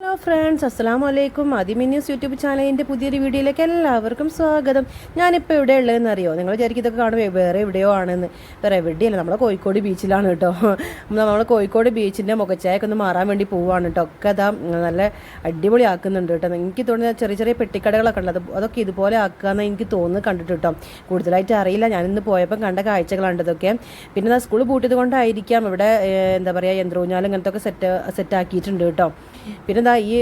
Hello friends അസ്സാം വലൈക്കും അതിമിന്യൂസ് YouTube ചാനലിന്റെ പുതിയൊരു വീഡിയോയിലേക്ക് എല്ലാവർക്കും സ്വാഗതം. ഞാനിപ്പോൾ എവിടെ ഉള്ളതെന്ന് അറിയോ? നിങ്ങൾ വിചാരിക്കും ഇതൊക്കെ കാണുമ്പോൾ വേറെ എവിടെയോ ആണെന്ന്. വേറെ എവിടെയല്ല. നമ്മളെ കോഴിക്കോട് ബീച്ചിലാണ് കേട്ടോ. നമ്മൾ കോഴിക്കോട് ബീച്ചിന്റെ മുഖച്ചായൊക്കെ ഒന്ന് മാറാൻ വേണ്ടി പോവുകയാണ് കേട്ടോ. ഒക്കെ അതാ നല്ല അടിപൊളി ആക്കുന്നുണ്ട് കേട്ടോ. എനിക്ക് തോന്നുന്ന ചെറിയ ചെറിയ പെട്ടിക്കടകളൊക്കെ ഉള്ളത്. അതൊക്കെ ഇതുപോലെ ആക്കുകയെന്ന് എനിക്ക് തോന്നുന്നു കണ്ടിട്ട് കേട്ടോ. കൂടുതലായിട്ട് അറിയില്ല. ഞാനിന്ന് പോയപ്പോൾ കണ്ട കാഴ്ചകളാണ് ഇതൊക്കെ. പിന്നെ സ്കൂൾ പൂട്ടിയത് കൊണ്ടായിരിക്കാം. ഇവിടെ എന്താ പറയുക യന്ത്രൂഞ്ഞാലും ഇങ്ങനത്തെ ഒക്കെ സെറ്റ് സെറ്റാക്കിയിട്ടുണ്ട് കേട്ടോ. പിന്നെ എന്താ ഈ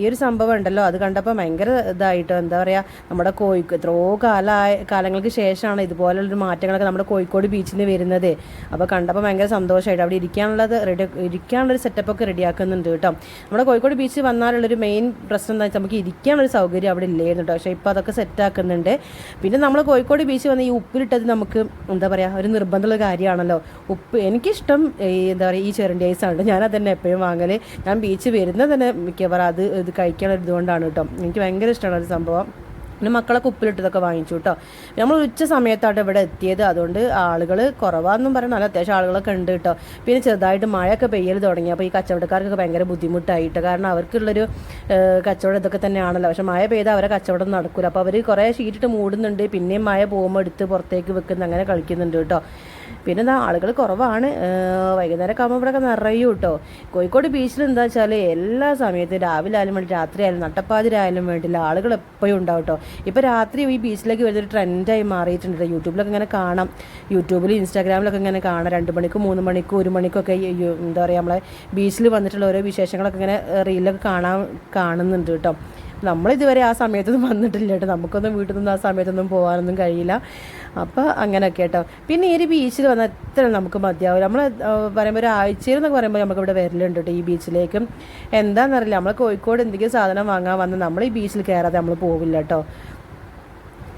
ഈ ഒരു സംഭവം ഉണ്ടല്ലോ. അത് കണ്ടപ്പോൾ ഭയങ്കര ഇതായിട്ട് എന്താ പറയുക നമ്മുടെ കോഴിക്കോ എത്രയോ കാലമായ കാലങ്ങൾക്ക് ശേഷമാണ് ഇതുപോലുള്ളൊരു മാറ്റങ്ങളൊക്കെ നമ്മുടെ കോഴിക്കോട് ബീച്ചിൽ നിന്ന് വരുന്നത്. അപ്പോൾ കണ്ടപ്പോൾ ഭയങ്കര സന്തോഷമായിട്ട് അവിടെ ഇരിക്കാനുള്ളത് റെഡി ഇരിക്കാനുള്ളൊരു സെറ്റപ്പൊക്കെ റെഡിയാക്കുന്നുണ്ട് കേട്ടോ. നമ്മുടെ കോഴിക്കോട് ബീച്ച് വന്നാലുള്ളൊരു മെയിൻ പ്രശ്നം എന്താ വെച്ചാൽ നമുക്ക് ഇരിക്കാനുള്ളൊരു സൗകര്യം അവിടെ ഇല്ലായിരുന്നു കേട്ടോ. പക്ഷേ ഇപ്പോൾ അതൊക്കെ സെറ്റാക്കുന്നുണ്ട് പിന്നെ നമ്മൾ കോഴിക്കോട് ബീച്ച് വന്ന് ഈ ഉപ്പിലിട്ടത് നമുക്ക് എന്താ പറയുക ഒരു നിർബന്ധമുള്ള കാര്യമാണല്ലോ. ഉപ്പ് എനിക്കിഷ്ടം എന്താ പറയുക ഈ ചെറിയ ആണ് ഞാനത് തന്നെ എപ്പോഴും വാങ്ങൽ ഞാൻ ബീച്ച് വരുന്നത് തന്നെ മിക്കവാറും അത് ഇത് കഴിക്കാനുള്ള ഇതുകൊണ്ടാണ് കേട്ടോ. എനിക്ക് ഭയങ്കര ഇഷ്ടമാണ് ഒരു സംഭവം. പിന്നെ മക്കളൊക്കെ ഉപ്പിലിട്ടതൊക്കെ വാങ്ങിച്ചു കേട്ടോ. നമ്മൾ ഉച്ച സമയത്താണ് ഇവിടെ എത്തിയത്. അതുകൊണ്ട് ആളുകൾ കുറവാന്നും പറയണം നല്ല അത്യാവശ്യം ആളുകളൊക്കെ ഉണ്ട് കേട്ടോ. പിന്നെ ചെറുതായിട്ട് മഴയൊക്കെ പെയ്യൽ തുടങ്ങി. അപ്പോൾ ഈ കച്ചവടക്കാർക്കൊക്കെ ഭയങ്കര ബുദ്ധിമുട്ടായിട്ട് കാരണം അവർക്കുള്ളൊരു കച്ചവടം ഇതൊക്കെ തന്നെയാണല്ലോ. പക്ഷെ മഴ പെയ്താൽ അവരെ കച്ചവടം നടക്കില്ല അപ്പോൾ അവർ കുറേ ഷീറ്റിട്ട് മൂടുന്നുണ്ട്. പിന്നെയും മഴ പോകുമ്പോൾ എടുത്ത് പുറത്തേക്ക് വെക്കുന്ന അങ്ങനെ കളിക്കുന്നുണ്ട് കേട്ടോ. പിന്നെ എന്താ ആളുകൾ കുറവാണ്. വൈകുന്നേരം ഒക്കെ ആകുമ്പോൾ ഇവിടെയൊക്കെ നിറയും കേട്ടോ കോഴിക്കോട് ബീച്ചിൽ എന്താ വെച്ചാൽ എല്ലാ സമയത്തും രാവിലെ ആയാലും വേണ്ടി രാത്രി ആയാലും നട്ടപ്പാതിരായാലും വേണ്ടില്ല ആളുകൾ എപ്പോഴും ഉണ്ടാവും കേട്ടോ ഇപ്പോൾ രാത്രി ഈ ബീച്ചിലേക്ക് വരുന്നൊരു ട്രെൻഡായി മാറിയിട്ടുണ്ട്. യൂട്യൂബിലൊക്കെ ഇങ്ങനെ കാണാം. യൂട്യൂബിൽ ഇൻസ്റ്റാഗ്രാമിലൊക്കെ ഇങ്ങനെ കാണാം. രണ്ട് മണിക്കും മൂന്ന് മണിക്കും ഒരു മണിക്കൊക്കെ എന്താ പറയുക നമ്മളെ ബീച്ചിൽ വന്നിട്ടുള്ള ഓരോ വിശേഷങ്ങളൊക്കെ ഇങ്ങനെ റീലൊക്കെ കാണാൻ കാണുന്നുണ്ട് കേട്ടോ നമ്മളിതുവരെ ആ സമയത്തൊന്നും വന്നിട്ടില്ല കേട്ടോ നമുക്കൊന്നും വീട്ടിൽ നിന്ന് ആ സമയത്തൊന്നും പോകാനൊന്നും കഴിയില്ല. അപ്പോൾ അങ്ങനെയൊക്കെ കേട്ടോ. പിന്നെ ഈ ഒരു ബീച്ചിൽ വന്നാൽ എത്ര നമുക്ക് മതിയാവും നമ്മൾ പറയുമ്പോൾ ഒരു ആഴ്ചയിൽ എന്നൊക്കെ പറയുമ്പോൾ നമുക്ക് ഇവിടെ വരലുണ്ട് കേട്ടോ ഈ ബീച്ചിലേക്കും എന്താണെന്നറിയില്ല നമ്മൾ കോഴിക്കോട് എന്തെങ്കിലും സാധനം വാങ്ങാൻ വന്ന് നമ്മൾ ഈ ബീച്ചിൽ കയറാതെ നമ്മൾ പോവില്ല കേട്ടോ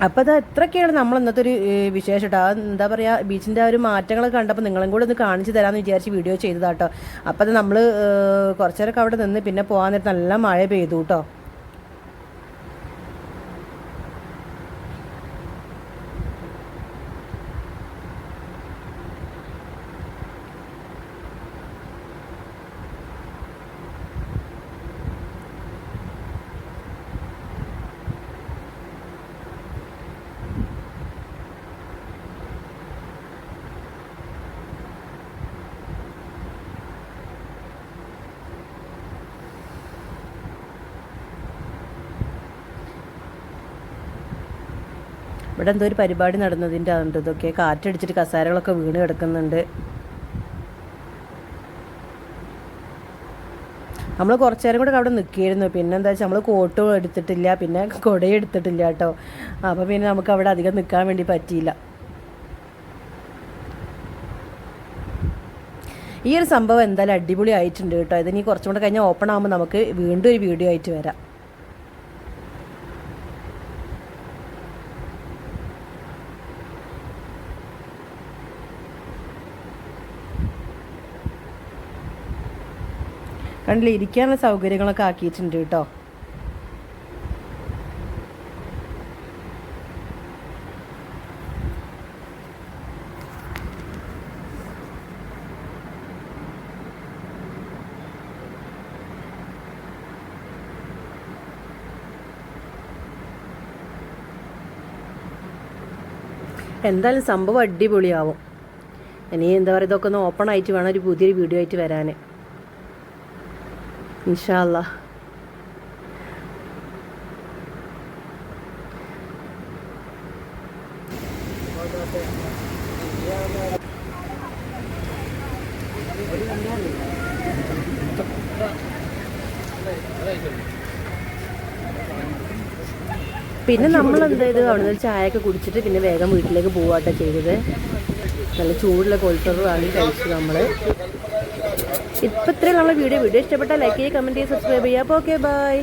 അപ്പോൾ അത് എത്രയൊക്കെയാണ് നമ്മൾ ഇന്നത്തെ ഒരു വിശേഷം കേട്ടോ എന്താ പറയുക ബീച്ചിന്റെ ആ ഒരു മാറ്റങ്ങളൊക്കെ കണ്ടപ്പോൾ നിങ്ങളും കൂടെ ഒന്ന് കാണിച്ചു തരാമെന്ന് വിചാരിച്ച് വീഡിയോ ചെയ്തതാട്ടോ അപ്പോൾ അത് നമ്മൾ കുറച്ചേരൊക്കെ അവിടെ നിന്ന് പിന്നെ പോകാൻ നല്ല മഴ പെയ്തു കേട്ടോ ഇവിടെ എന്തോ ഒരു പരിപാടി നടന്നതിന്റെ അതുണ്ട്. ഇതൊക്കെ കാറ്റടിച്ചിട്ട് കസാരകളൊക്കെ വീണ് കിടക്കുന്നുണ്ട്. നമ്മൾ കുറച്ച് നേരം കൂടെ അവിടെ നിൽക്കിയിരുന്നു പിന്നെ എന്താ വെച്ചാൽ നമ്മൾ കോട്ടും എടുത്തിട്ടില്ല. പിന്നെ കുടയും എടുത്തിട്ടില്ല കേട്ടോ. അപ്പോൾ പിന്നെ നമുക്ക് അവിടെ അധികം നിൽക്കാൻ വേണ്ടി പറ്റിയില്ല. ഈ ഒരു സംഭവം എന്തായാലും അടിപൊളി ആയിട്ടുണ്ട് കേട്ടോ. ഇതിനി കുറച്ചും കൂടെ കഴിഞ്ഞാൽ ഓപ്പൺ ആകുമ്പോൾ നമുക്ക് വീണ്ടും ഒരു വീഡിയോ ആയിട്ട് വരാം. കണ്ടില്ല ഇരിക്കാനുള്ള സൗകര്യങ്ങളൊക്കെ ആക്കിയിട്ടുണ്ട് കേട്ടോ. എന്തായാലും സംഭവം അടിപൊളിയാവും. ഇനി എന്താ പറയുക ഇതൊക്കെ ഒന്ന് ഓപ്പൺ ആയിട്ട് വേണം ഒരു പുതിയൊരു വീഡിയോ ആയിട്ട് വരാൻ ഇൻഷാല്ല പിന്നെ നമ്മൾ എന്താ ചെയ്ത് അവിടെ നിന്ന് ചായയൊക്കെ കുടിച്ചിട്ട് പിന്നെ വേഗം വീട്ടിലേക്ക് പോവാട്ടോ ചെയ്തത്. നല്ല ചൂടുള്ള കോഴിക്കോട് വാങ്ങി കഴിച്ചു നമ്മൾ ഇപ്പം ഇത്രയും നമ്മളെ വീഡിയോ. വീഡിയോ ഇഷ്ടപ്പെട്ടാൽ ലൈക്ക് ചെയ്യുക കമന്റ് ചെയ്യുക സബ്സ്ക്രൈബ് ചെയ്യുക. അപ്പോൾ ഓക്കെ ബൈ